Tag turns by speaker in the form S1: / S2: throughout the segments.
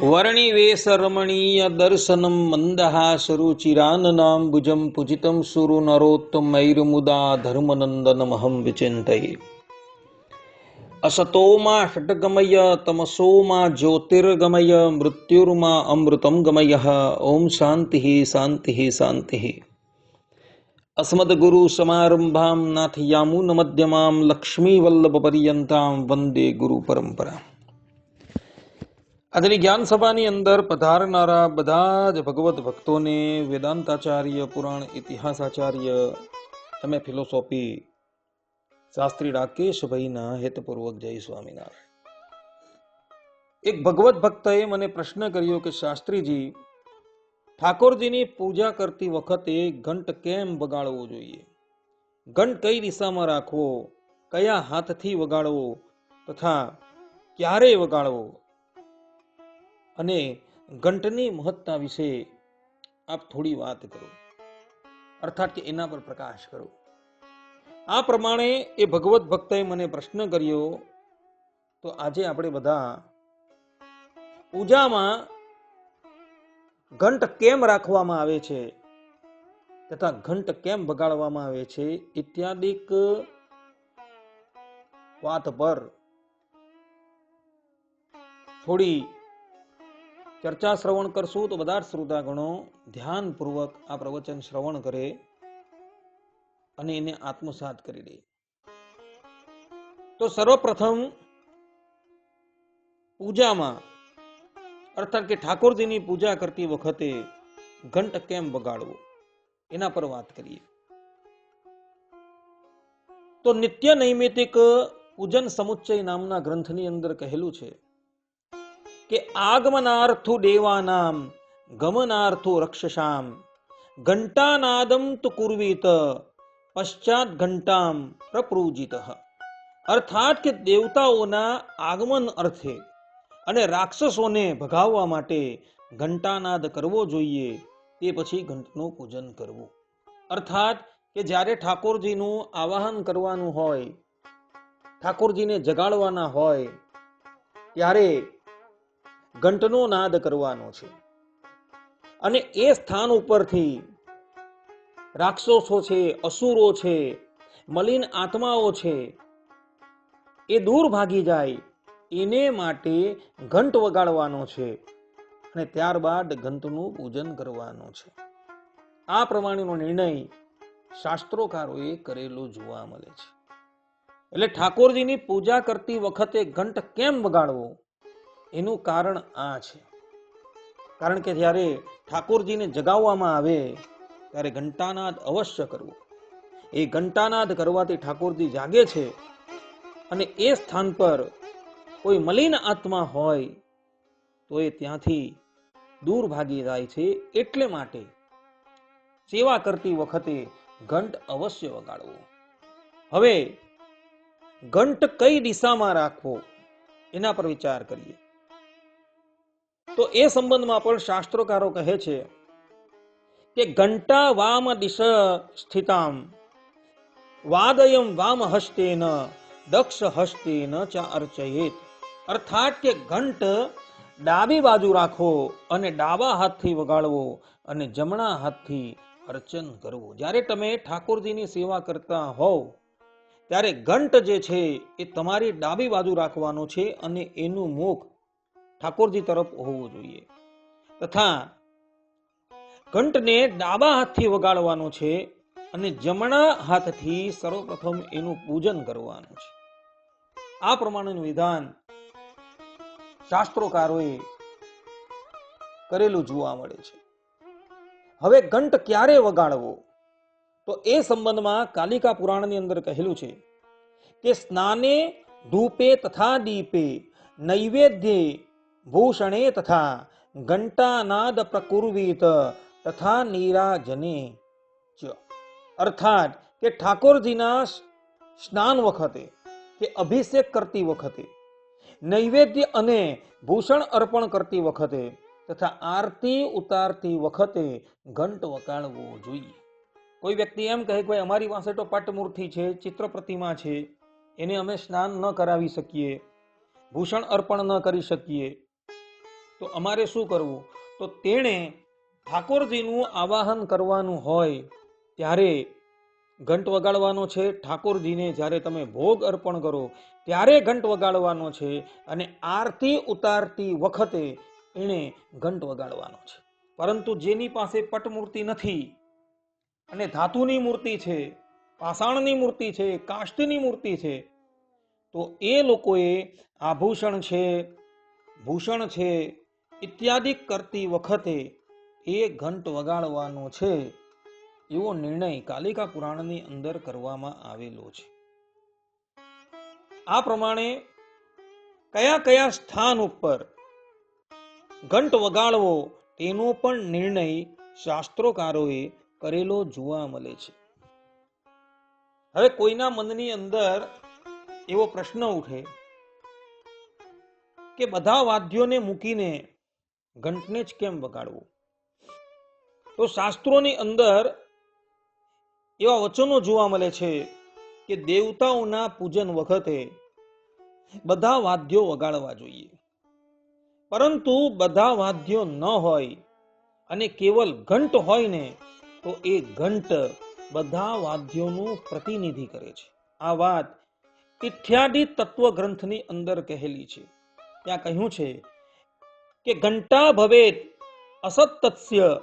S1: વર્ણિવેશરમણીય દર્શનમ મંદહાસરુચિરાનનામ ભુજમ પૂજિતમ સુરુ નરોત્તમૈર્મુદા ધર્મનંદનમહં વિચિંતયે અસતોમાં ષટગમય તમસોમાં જ્યોતિર્ગમય મૃત્યુર્મા અમૃતમ ગમય ઓમ શાંતિ શાંતિ શાંતિ અસ્મદગુરુ સમારંભામ નાથ યામુન લક્ષ્મીવલ્લભ પર્યંતામ વંદે ગુરુ પરંપરા આજની જ્ઞાન સભાની અંદર પધારનારા બધા જ ભગવત ભક્તોને વેદાંતાચાર્ય, પુરાણ ઇતિહાસાચાર્ય એમ એ ફિલોસોફી શાસ્ત્રી રાકેશભાઈના હેતપૂર્વક જય સ્વામિનારાયણ. એક ભગવત ભક્તએ મને પ્રશ્ન કર્યો કે, શાસ્ત્રીજી, ઠાકોરજીની પૂજા કરતી વખતે ઘંટ કેમ વગાડવો જોઈએ? ઘંટ કઈ દિશામાં રાખવો? કયા હાથથી વગાડવો? તથા ક્યારે વગાડવો? અને ઘંટની મહત્તા વિશે આપ થોડી વાત કરો. અર્થાત કે એના પર પ્રકાશ કરો. આ પ્રમાણે એ ભગવત ભક્તએ મને પ્રશ્ન કર્યો, તો આજે આપણે બધા પૂજામાં ઘંટ કેમ રાખવામાં આવે છે તથા ઘંટ કેમ બગાડવામાં આવે છે ઇત્યાદિક વાત પર થોડી ચર્ચા શ્રવણ કરશું તો બધા જ શ્રોતાગણો ધ્યાનપૂર્વક આ પ્રવચન શ્રવણ કરે અને એને આત્મસાત કરી લે તો સર્વપ્રથમ પૂજામાં, અર્થાત કે ઠાકોરજીની પૂજા કરતી વખતે ઘંટ કેમ બગાડવો એના પર વાત કરીએ. તો નિત્ય નૈમિતિક પૂજન સમુચ્ચય નામના ગ્રંથની અંદર કહેલું છે કે આગમનાર્થુ દેવાનામ, ગમનાર્થુ રક્ષસામ. ઘંટાનાદમ તુ કુર્વીત, પશ્ચાત ઘંટામ પ્રપૂજિત. અર્થાત કે દેવતાઓના આગમન અર્થે અને રાક્ષસોને ભગાવવા માટે ઘંટાનાદ કરવો જોઈએ, તે પછી ઘંટનું પૂજન કરવું. અર્થાત કે જ્યારે ઠાકોરજીનું આવાહન કરવાનું હોય, ઠાકોરજીને જગાડવાના હોય, ત્યારે ઘંટનો નાદ કરવાનો છે. અને એ સ્થાન ઉપરથી રાક્ષસો છે, અસુરો છે, મલિન આત્માઓ છે, એ દૂર ભાગી જાય, એને માટે ઘંટ વગાડવાનો છે અને ત્યારબાદ ઘંટનું પૂજન કરવાનું છે. આ પ્રમાણેનો નિર્ણય શાસ્ત્રોકારોએ કરેલો જોવા મળે છે. એટલે ઠાકોરજીની પૂજા કરતી વખતે ઘંટ કેમ વગાડવો? એનું કારણ આ છે. કારણ કે જ્યારે ઠાકોરજીને જગાવવામાં આવે, ત્યારે ઘંટાનાદ અવશ્ય કરવો. એ ઘંટાનાદ કરવાથી ઠાકોરજી જાગે છે અને એ સ્થાન પર કોઈ મલિન આત્મા હોય, તો એ ત્યાંથી દૂર ભાગી જાય છે એટલે માટે સેવા કરતી વખતે ઘંટ અવશ્ય વગાડવો. હવે, ઘંટ કઈ દિશામાં રાખવો, એના પર વિચાર કરીએ. તો એ સંબંધમાં પણ શાસ્ત્રોકારો કહે છે કે ઘંટા વામ દિશ સ્થિતામ, વાદયમ વામ હસ્તેન, દક્ષ હસ્તેન ચા અર્ચયેત. અર્થાત કે ઘંટ ડાબી બાજુ રાખો અને ડાબા હાથથી વગાડવો અને જમણા હાથથી અર્ચન કરવું. જ્યારે તમે ઠાકોરજીની સેવા કરતા હોવ, ત્યારે ઘંટ જે છે એ તમારી ડાબી બાજુ રાખવાનો છે અને એનું મુખ ઠાકોરજી તરફ હોવું જોઈએ. તથા ઘંટને ડાબા હાથથી વગાડવાનો છે અને જમણા હાથથી સર્વપ્રથમ એનું પૂજન કરવાનું છે. આ પ્રમાણેનું વિધાન શાસ્ત્રોકારોએ કરેલું જોવા મળે છે. હવે ઘંટ ક્યારે વગાડવો? તો એ સંબંધમાં કાલિકા પુરાણની અંદર કહેલું છે કે સ્નાને ધૂપે તથા દીપે નૈવેદ્યે ભૂષણે તથા ઘંટાનાદ પ્રકુર્વિત તથા નીરાજને ચ અર્થાત કે ઠાકોરજીના સ્નાન વખતે કે અભિષેક કરતી વખતે નૈવેદ્ય અને ભૂષણ અર્પણ કરતી વખતે તથા આરતી ઉતારતી વખતે ઘંટ વગાડવો જોઈએ। કોઈ વ્યક્તિ એમ કહે કે, ભાઈ, અમારી પાસે તો પટમૂર્તિ છે, ચિત્ર પ્રતિમા છે, એને અમે સ્નાન ન કરાવી શકીએ, ભૂષણ અર્પણ ન કરી શકીએ તો અમારે શું કરવું? તો તેણે ઠાકોરજીનું આવાહન કરવાનું હોય ત્યારે ઘંટ વગાડવાનો છે. ઠાકોરજીને જ્યારે તમે ભોગ અર્પણ કરો ત્યારે ઘંટ વગાડવાનો છે અને આરતી ઉતારતી વખતે એણે ઘંટ વગાડવાનો છે. પરંતુ જેની પાસે પટમૂર્તિ નથી અને ધાતુની મૂર્તિ છે, પાષાણની મૂર્તિ છે, કાષ્ટની મૂર્તિ છે, તો એ લોકોએ આભૂષણ છે, ભૂષણ છે ઇત્યાદિ કરતી વખતે એ ઘંટ વગાડવાનો છે એવો નિર્ણય કાલિકા પુરાણની અંદર કરવામાં આવેલો છે. આ પ્રમાણે કયા કયા સ્થાન ઉપર ઘંટ વગાડવો તેનો પણ નિર્ણય શાસ્ત્રોકારોએ કરેલો જોવા મળે છે. હવે કોઈના મનની અંદર એવો પ્રશ્ન ઉઠે કે બધા વાદ્યોને મૂકીને ઘંટને જ કેમ વગાડવું? તો શાસ્ત્રોની અંદર એવા વચનો જોવા મળે છે કે દેવતાઓના પૂજન વખતે બધા વાદ્યો વગાડવા જોઈએ. પરંતુ બધા વાદ્યો ન હોય અને કેવલ ઘંટ હોય ને, તો એ ઘંટ બધા વાદ્યોનું પ્રતિનિધિ કરે છે. આ વાત ઇઠ્યાદિ તત્વ ગ્રંથની અંદર કહેલી છે. ત્યાં કહ્યું છે કે ઘંટા ભવેત અસતત્સ્ય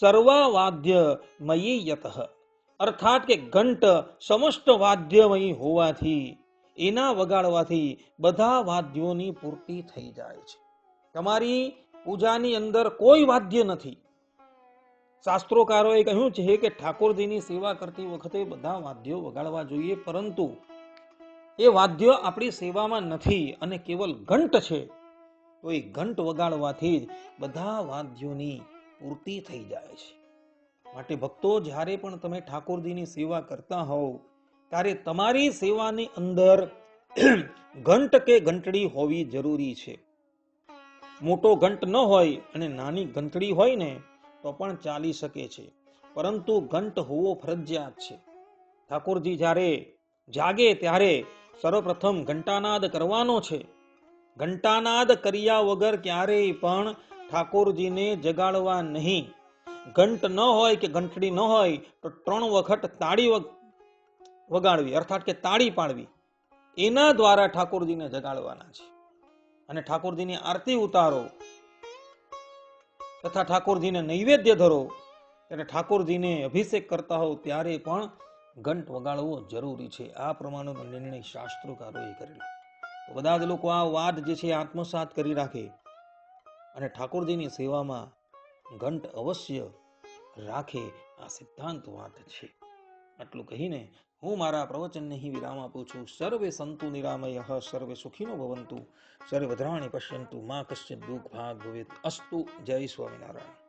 S1: સર્વા વાદ્ય મયી યતઃ. અર્થાત કે ઘંટ સમસ્ત વાદ્યમયી હોવાથી, એના વગાડવાથી બધા વાદ્યોની પૂર્તિ થઈ જાય છે. તમારી પૂજાની અંદર કોઈ વાદ્ય નથી. શાસ્ત્રોકારોએ કહ્યું છે કે ઠાકોરજીની સેવા કરતી વખતે બધા વાદ્યો વગાડવા જોઈએ, પરંતુ એ વાદ્ય આપણી સેવામાં નથી અને કેવલ ઘંટ છે. તો એ ઘંટ વગાડવાથી જ બધા વાદ્યોની પૂર્તિ થઈ જાય છે. માટે ભક્તો, જ્યારે પણ તમે ઠાકોરજીની સેવા કરતા હોવ, ત્યારે તમારી સેવાની અંદર ઘંટ કે ઘંટડી હોવી જરૂરી છે. મોટો ઘંટ ન હોય અને નાની ઘંટડી હોય ને, તો પણ ચાલી શકે છે. પરંતુ ઘંટ હોવો ફરજિયાત છે. ઠાકોરજી જ્યારે જાગે, ત્યારે સર્વપ્રથમ ઘંટાનાદ કરવાનો છે. ઘંટાનાદ કર્યા વગર ક્યારેય પણ ઠાકોરજીને જગાડવા નહીં. ઘંટ ન હોય કે ઘંટડી ન હોય તો ત્રણ વખત તાળી વગાડવી, અર્થાત કે તાળી પાડવી. એના દ્વારા ઠાકોરજીને જગાડવાના છે. અને ઠાકોરજીની આરતી ઉતારો તથા ઠાકોરજીને નૈવેદ્ય ધરો ત્યારે ઠાકોરજીને અભિષેક કરતા હોવ ત્યારે પણ ઘંટ વગાડવો જરૂરી છે. આ પ્રમાણેનો નિર્ણય શાસ્ત્રોકારોએ કરેલો. તો બધા જ લોકો આ વાત જે છે આત્મસાત કરી રાખે અને ઠાકોરજીની સેવામાં ઘંટ અવશ્ય રાખે, આ સિદ્ધાંત વાત છે. આટલું કહીને હું મારા પ્રવચનને અહીં વિરામ આપું છું. સર્વે સંતુ નિરામય, સર્વે સુખીનો ભવંતુ, સર્વે ભદ્રાણી પશ્યંતુ, મા કશ્ચિત દુઃખ ભાગ ભવેત અસ્તુ. જય સ્વામિનારાયણ.